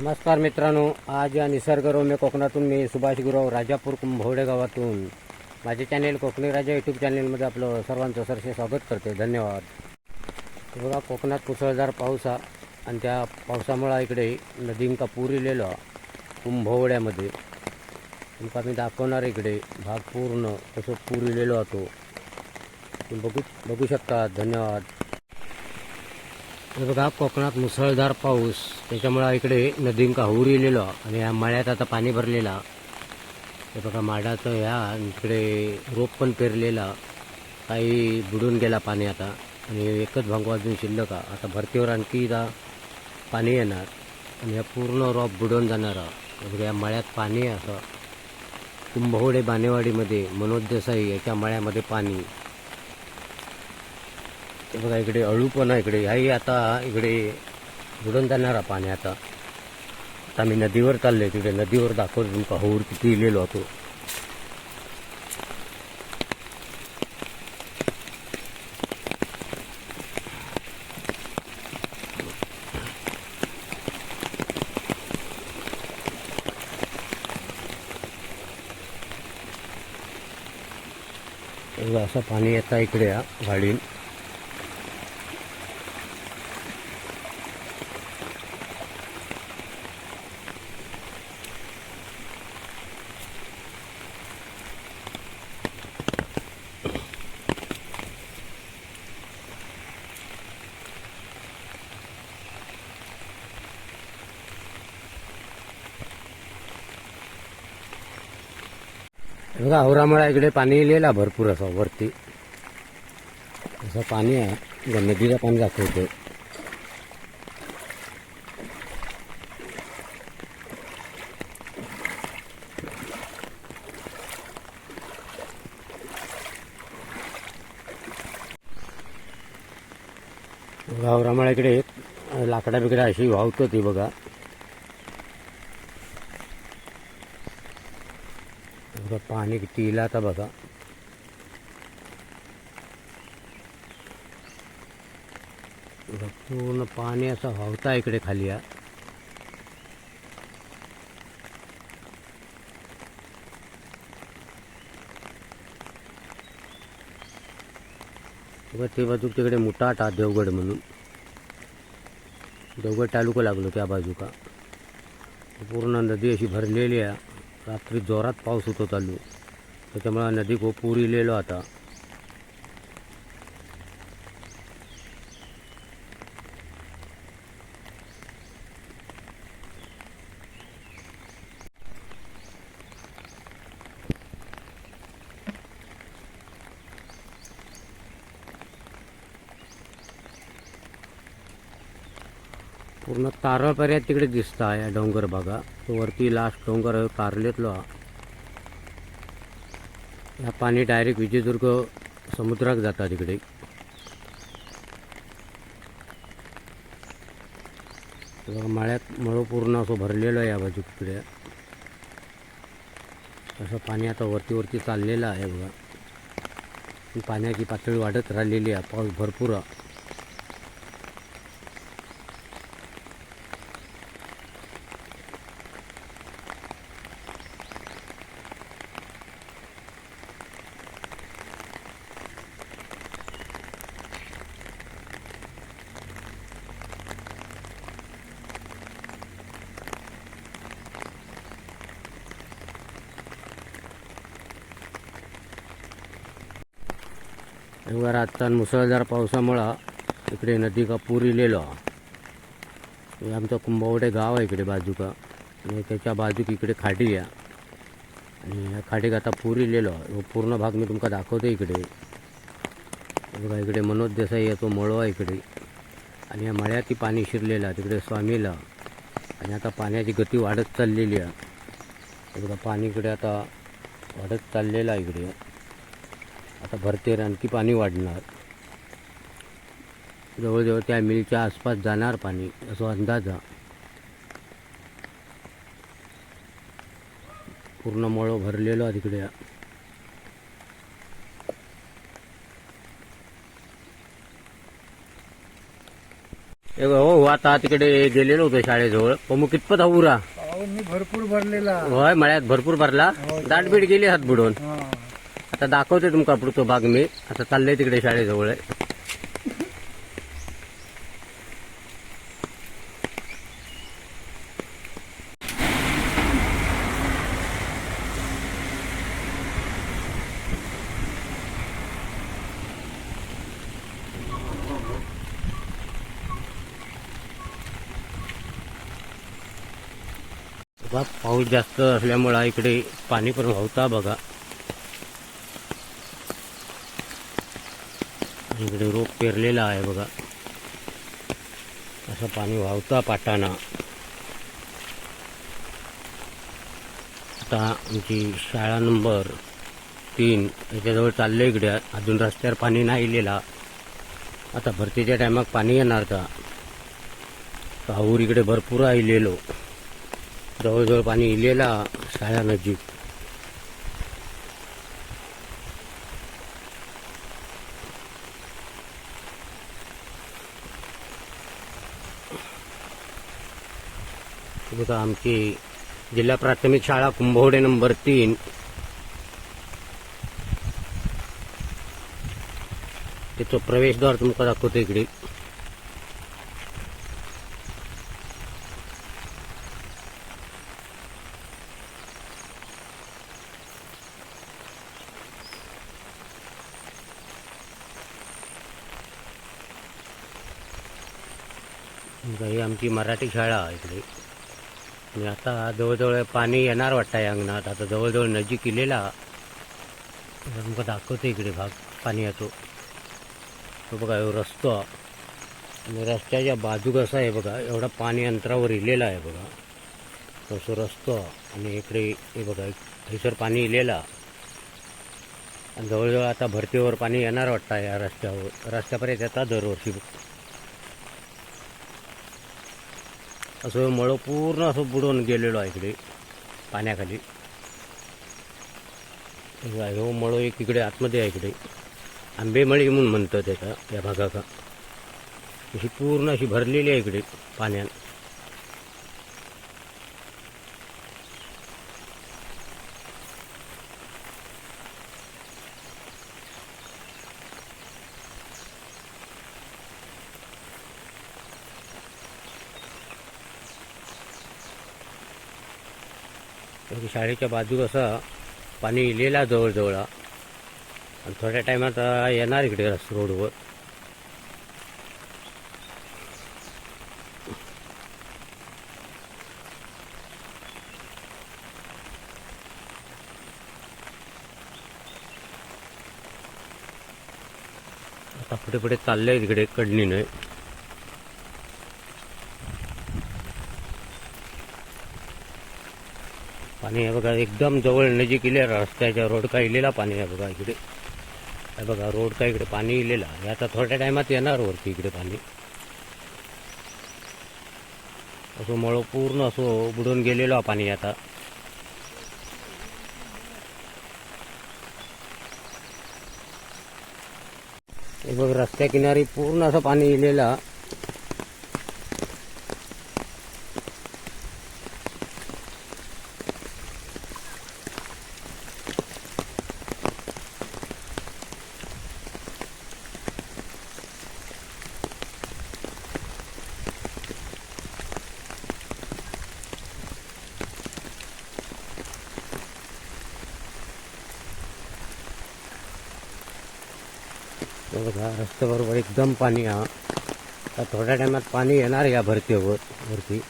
नमस्कार मित्रांनो आज या निसर्गरम्य कोकणातून मी सुभाष गुरव राजापूर कुंभवडे गावातून. माझे चॅनेल कोकणी राजा यूट्यूब चॅनेलमध्ये आपलं सर्वांचं सरसे स्वागत करते. धन्यवाद. बघा कोकणात मुसळधार पाऊस हा आणि त्या पावसामुळं इकडे नदींका पूर इलेलो कुंभवड्यामध्ये तुमका मी दाखवणार इकडे भाग पूर्ण कसं पूर इलेलो होतो तुम्ही बघू बघू शकता. धन्यवाद. हे बघा कोकणात मुसळधार पाऊस. त्याच्यामुळं इकडे नदींका हूर येलेलो. आणि या मळ्यात आता पाणी भरलेला. हे बघा माडाचं ह्या इकडे रोप पण पेरलेला. काही बुडून गेला पाणी आता. आणि एकच भांग अजून शिल्लक आता भरतीवर आणखी इथं पाणी येणार. आणि ह्या पूर्ण रोप बुडून जाणार. आहे. बघा या मळ्यात पाणी आहे असं कुंभवडे बानेवाडीमध्ये मनोज देसाई याच्या मळ्यामध्ये पाणी. ते बघा इकडे अळू पण आहे इकडे ह्याही आता इकडे बुडून जाणार पाणी आता. आता मी नदीवर चाललोय तिकडे नदीवर दाखवतो तुमका होऊर किती इलेलो होतो असं पाणी येतं इकडे या गाडीन. बघा औरामळा इकडे पाणी लिहिला भरपूर असं वरती. असं पाणी आहे. नदीचं पाणी दाखवतो बघा औरामळा इकडे लाकडा बिकडा अशी वाहतो ती बघा. बघा पाणी किती येईल आता बघा. पूर्ण पाणी असं हवता इकडे खाली या बघा ते बाजू तिकडे मोठा हा देवगड म्हणून. देवगड तालुका लागलो त्या बाजू का पूर्ण नदी अशी भरलेली आहे. रात्री जोरात पाऊस होतो चालू. त्याच्यामुळे नदी खूप पूर इलेलो आता. पूर्ण तारळपर्यंत तिकडे दिसता या डोंगर भागा वरती लास्ट डोंगर आहे, कारलेतलो हा पाणी डायरेक्ट विजयदुर्ग समुद्रात जातात तिकडे. माळ्यात मळ्यात मळ पूर्ण असं भरलेलं आहे या बाजू तिकडे. असं पाणी आता वरती वरती चाललेलं आहे बघा. पाण्याची पातळी वाढत राहिलेली आहे पाऊस भरपूर आहे. एवढा रातचा मुसळधार पावसामुळं इकडे नदी का पूर इलेलो. हे आमचं कुंभवडे गाव आहे इकडे बाजू का आणि त्याच्या बाजूक इकडे खाडी आहे. आणि या खाडीक आता पूर इलेलो. पूर्ण भाग मी तुमका दाखवतो इकडे. बघा इकडे मनोज देसाई येतो मळो आहे इकडे. आणि या मळ्यात पाणी शिरलेलं तिकडे स्वामीला. आणि आता पाण्याची गती वाढत चाललेली आहे. बघा पाणी इकडे आता वाढत चाललेलं आहे इकडे. आता भरतेर आणखी पाणी वाढणार. जवळजवळ त्या मिलच्या आसपास जाणार पाणी असं अंदाज. हा पूर्ण मळो भरलेलो आहे तिकडे. हो हो, आता तिकडे गेलेलो होतो शाळेजवळ. पण मग कितपत हा उरा मी भरपूर भरलेला. होय मळ्यात भरपूर भरला. हो. दाटबीट गेली हात बुडून हा. आता दाखवते तुमका पुढतो भाग मी आता चाललंय तिकडे शाळेजवळ आहे. पाऊस जास्त असल्यामुळं इकडे पाणी पण होता बघा इकडे रोप पेरलेला आहे बघा. असं पाणी वाहता पाटाना आता आमची शाळा नंबर तीन याच्याजवळ चाललं इकडे. अजून रस्त्यावर पाणी नाही इलेला आता भरतीच्या टायमात पाणी येणार का? काहूर इकडे भरपूर आहे इलेलो. जवळजवळ पाणी इलेला शाळा बघा आमची जिल्हा प्राथमिक शाळा कुंभवडे नंबर तीन. तिथं प्रवेशद्वार तुमका दाखवतो इकडे. ही आमची मराठी शाळा आहे इकडे. आणि आता जवळजवळ पाणी येणार वाटतं या अंगणात. आता जवळजवळ नजीक इलेला आता तुमका दाखवतो इकडे भाग पाण्याचो. तो बघा रस्तो. आणि रस्त्याच्या बाजू असा आहे बघा एवढा पाणी अंतरावर इलेला आहे बघा. तसं रस्तो आणि इकडे हे बघा थंयसर पाणी इलेला. आणि जवळजवळ आता भरतीवर पाणी येणार वाटतं या रस्त्यावर. रस्त्यापर्यंत येतात दरवर्षी. असं मळ पूर्ण असं बुडून गेलेलो आहे इकडे पाण्याखाली. हो मळं एक इकडे आतमध्ये आहे इकडे. आंबेमळी म्हणून म्हणतं त्याचा या भागाचा अशी पूर्ण अशी भरलेली आहे इकडे पाण्यात. तर शाळेच्या बाजू असा पाणी इलेला जवळजवळ आणि थोड्या टायमात येणार इकडे रस रोडवर आता पुढे पुढे चाललंय तिकडे कडणीनं पाणी आहे बघा एकदम जवळ नजीक इले रस्त्याच्या रोड का इलेला पाणी आहे बघा इकडे. हे बघा रोड का इकडे पाणी इलेला. हे आता थोड्या टायमात येणार वरती इकडे पाणी. असं मळ पूर्ण असं बुडून गेलेलो पाणी आता. हे बघ रस्त्या किनारी पूर्ण असं पाणी इलेला बघा रस्त्याबरोबर एकदम पाणी हा. थोड्या टायमात पाणी येणार या भरतीवर वरती.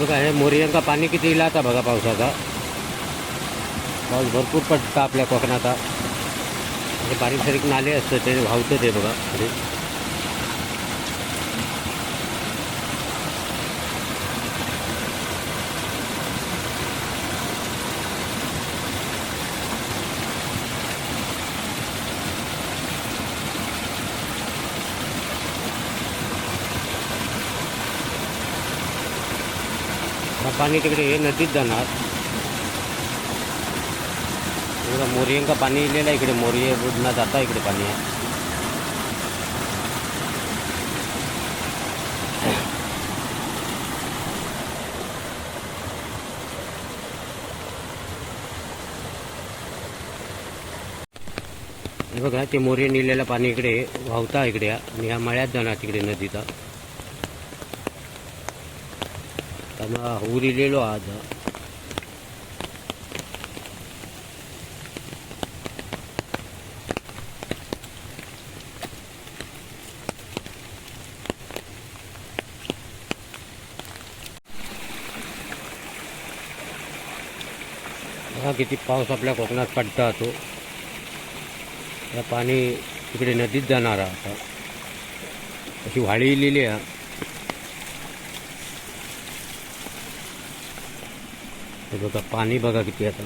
बघा हे मोरियांका पाणी किती इला आता बघा पावसाचा. पाऊस भरपूर पडता आपल्या कोकणाचा हे बारीक सारीक नाले असतं ते वाहतं ते बघा. पाणी तिकडे हे नदीत जाणार. बघा मोरियंका पाणी येलेलं आहे इकडे मोरिये बुडणं जाता इकडे पाणी. आहे बघा ते मोरे नेलेलं पाणी इकडे वाहता इकडे आणि ह्या मळ्यात जाणार तिकडे नदीचा. त्यामुळं ऊर इलेलो आज. बघा किती पाऊस आपल्या कोकणात पडता तो. या पाणी तिकडे नदीत जाणार आता. अशी वाळी इलेली आहे. हे बघा पाणी बघा किती आता.